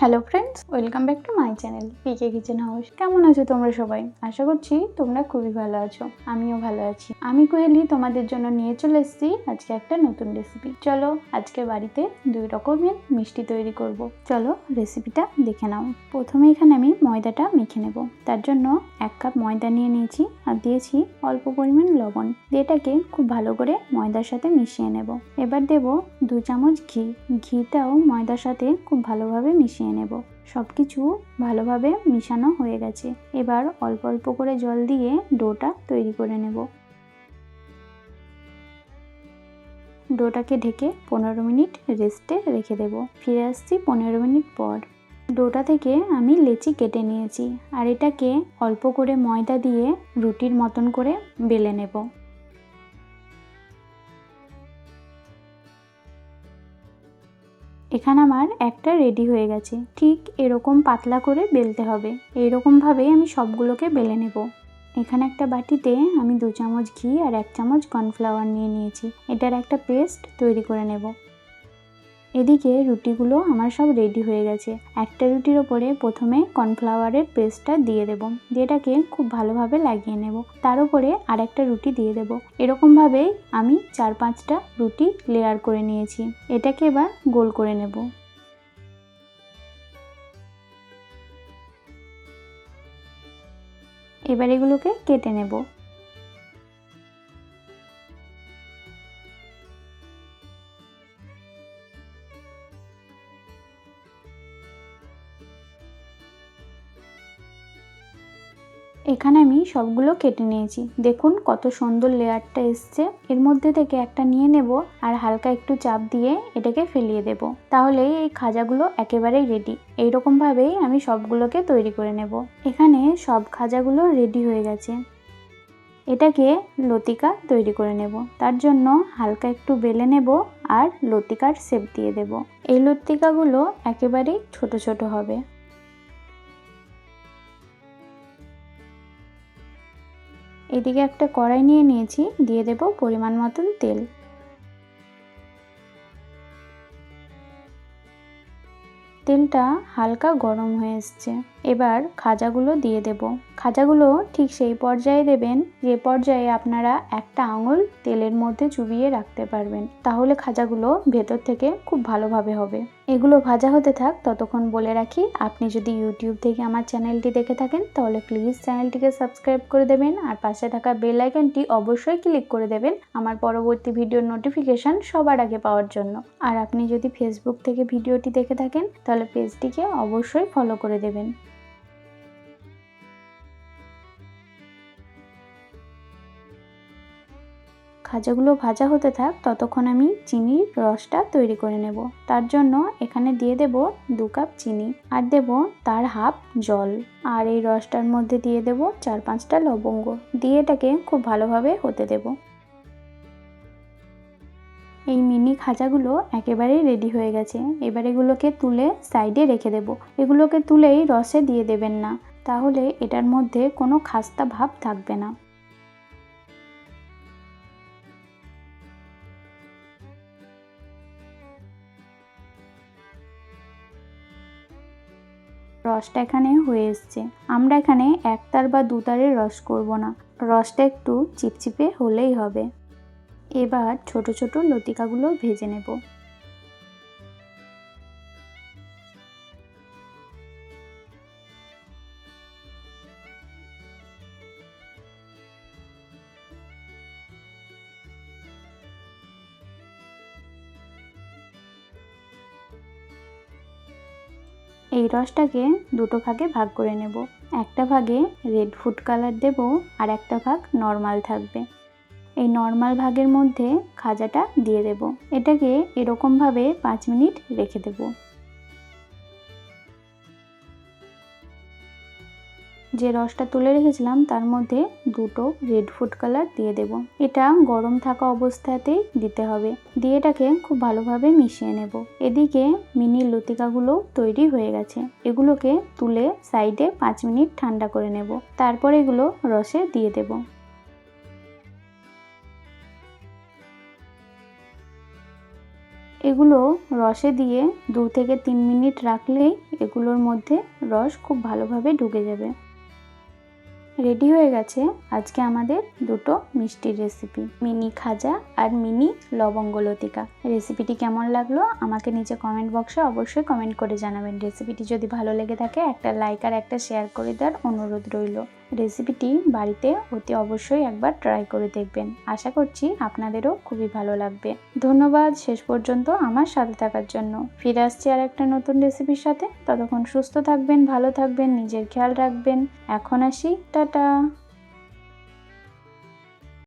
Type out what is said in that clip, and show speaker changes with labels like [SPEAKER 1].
[SPEAKER 1] Hello friends welcome back to my channel PK kitchen house কেমন আছো তোমরা সবাই? আশা করছি তোমরা খুবই ভালো আছো, আমিও ভালো আছি। আমি কোহেলি, তোমাদের জন্য নিয়ে চলে এসেছি আজকে একটা নতুন রেসিপি চলো আজকে বাড়িতে দুই রকমের মিষ্টি তৈরি করব। চলো রেসিপিটা দেখে নাও। প্রথমে এখানে আমি ময়দাটা মেখে নেব। তার জন্য এক কাপ ময়দা নিয়ে নিয়েছি আর দিয়েছি অল্প পরিমাণ লবণ। দিয়ে এটাকে খুব ভালো করে ময়দার সাথে মিশিয়ে নেব। এবার দেব দু চামচ ঘি। ঘিটাও ময়দার সাথে খুব ভালোভাবে মিশিয়ে নেব। সব কিছু ভালোভাবে মিশানো হয়ে গেছে। এবার অল্প অল্প করে জল দিয়ে ডোটা তৈরি করে নেব। ডোটাকে ঢেকে পনেরো মিনিট রেস্টে রেখে দেব। ফিরে আসছি পনেরো মিনিট পর। ডোটা থেকে আমি লেচি কেটে নিয়েছি। আর এটাকে অল্প করে ময়দা দিয়ে রুটির মতন করে বেলে নেব। এখানে আমার একটা রেডি হয়ে গেছে। ঠিক এরকম পাতলা করে বেলতে হবে। এইরকমভাবেই আমি সবগুলোকে বেলে নেব। এখানে একটা বাটিতে আমি দু চামচ ঘি আর এক চামচ কর্নফ্লাওয়ার নিয়ে নিয়েছি। এটার একটা পেস্ট তৈরি করে নেব। এদিকে রুটিগুলো আমার সব রেডি হয়ে গেছে। একটা রুটির ওপরে প্রথমে কর্নফ্লাওয়ারের পেস্টটা দিয়ে দেবো। দিয়ে এটাকে খুব ভালোভাবে লাগিয়ে নেব। তার উপরে আর একটা রুটি দিয়ে দেবো। এরকমভাবেই আমি চার পাঁচটা রুটি লেয়ার করে নিয়েছি। এটাকে এবার গোল করে নেব। এবার এগুলোকে কেটে নেব। এখানে আমি সবগুলো কেটে নিয়েছি। দেখুন কত সুন্দর লেয়ারটা এসছে। এর মধ্যে থেকে একটা নিয়ে নেব আর হালকা একটু চাপ দিয়ে এটাকে ফেলিয়ে দেব। তাহলে এই খাজাগুলো একেবারেই রেডি এইরকমভাবেই আমি সবগুলোকে তৈরি করে নেব। এখানে সব খাজাগুলো রেডি হয়ে গেছে। এটাকে লতিকা তৈরি করে নেব। তার জন্য হালকা একটু বেলে নেব আর লতিকার শেপ দিয়ে দেব। এই লতিকাগুলো একেবারেই ছোট ছোট হবে। এদিকে একটা কড়াই নিয়ে নিয়েছি, দিয়ে দেব পরিমাণ মতন তেল। তেলটা হালকা গরম হয়ে এসছে। এবার খাজাগুলো দিয়ে দেব। খাজাগুলো ঠিক সেই পর্যায়ে দেবেন, যে পর্যায়ে আপনারা একটা আঙুল তেলের মধ্যে চুবিয়ে রাখতে পারবেন। তাহলে খাজাগুলো ভেতর থেকে খুব ভালোভাবে হবে। এগুলো ভাজা হতে থাক, ততক্ষণ বলে রাখি, আপনি যদি ইউটিউব থেকে আমার চ্যানেলটি দেখে থাকেন, তাহলে প্লিজ চ্যানেলটিকে সাবস্ক্রাইব করে দেবেন, আর পাশে থাকা বেল আইকনটি অবশ্যই ক্লিক করে দেবেন, আমার পরবর্তী ভিডিওর নোটিফিকেশান সবার আগে পাওয়ার জন্য। আর আপনি যদি ফেসবুক থেকে ভিডিওটি দেখে থাকেন, তাহলে পেজটিকে অবশ্যই ফলো করে দেবেন। খাজাগুলো ভাজা হতে থাক, ততক্ষণ আমি চিনির রসটা তৈরি করে নেব। তার জন্য এখানে দিয়ে দেব দু কাপ চিনি আর দেব তার হাফ জল। আর এই রসটার মধ্যে দিয়ে দেব চার পাঁচটা লবঙ্গ। দিয়ে এটাকে খুব ভালোভাবে হতে দেব। এই মিনি খাজাগুলো একেবারেই রেডি হয়ে গেছে। এবার এগুলোকে তুলে সাইডে রেখে দেব। এগুলোকে তুলেই রসে দিয়ে দেবেন না। তাহলে এটার মধ্যে কোনো খাস্তা ভাব থাকবে না। রসটা এখানে হয়ে এসছে। আমরা এখানে একতার বা দুতারের রস করব না। রসটা একটু চিপচিপে হলেই হবে। এবার ছোট ছোট লতিকাগুলো ভেজে নেব। এই রসটাকে দুটো ভাগে ভাগ করে নেব। একটা ভাগে রেড ফুড কালার দেব আর একটা ভাগ নর্মাল থাকবে। এই নর্মাল ভাগের মধ্যে খাজাটা দিয়ে দেব। এটাকে এরকমভাবে পাঁচ মিনিট রেখে দেব। যে রসটা তুলে রেখেছিলাম, তার মধ্যে দুটো রেড ফুড কালার দিয়ে দেব। এটা গরম থাকা অবস্থাতেই দিতে হবে। দিয়ে এটাকে খুব ভালোভাবে মিশিয়ে নেব। এদিকে মিনি লতিকাগুলো তৈরি হয়ে গেছে। এগুলোকে তুলে সাইডে পাঁচ মিনিট ঠান্ডা করে নেব। তারপর এগুলো রসে দিয়ে দেব। এগুলো রসে দিয়ে দু থেকে তিন মিনিট রাখলেই এগুলোর মধ্যে রস খুব ভালোভাবে ঢুকে যাবে। রেডি হয়ে গেছে আজকে আমাদের দুটো মিষ্টির রেসিপি মিনি খাজা আর মিনি লবঙ্গ লতিকা। রেসিপিটি কেমন লাগল আমাকে নিচে কমেন্ট বক্সে অবশ্যই কমেন্ট করে জানাবেন। রেসিপিটি যদি ভালো লেগে থাকে একটা লাইক আর একটা শেয়ার করে দেওয়ার অনুরোধ রইল। রেসিপিটি বাড়িতে অতি অবশ্যই একবার ট্রাই করে দেখবেন। আশা করছি আপনাদেরও খুবই ভালো লাগবে। ধন্যবাদ শেষ পর্যন্ত আমার সাথে থাকার জন্য। ফিরে আসছি আর একটা নতুন রেসিপির সাথে। ততক্ষণ সুস্থ থাকবেন, ভালো থাকবেন, নিজের খেয়াল রাখবেন। এখন আসি, টাটা!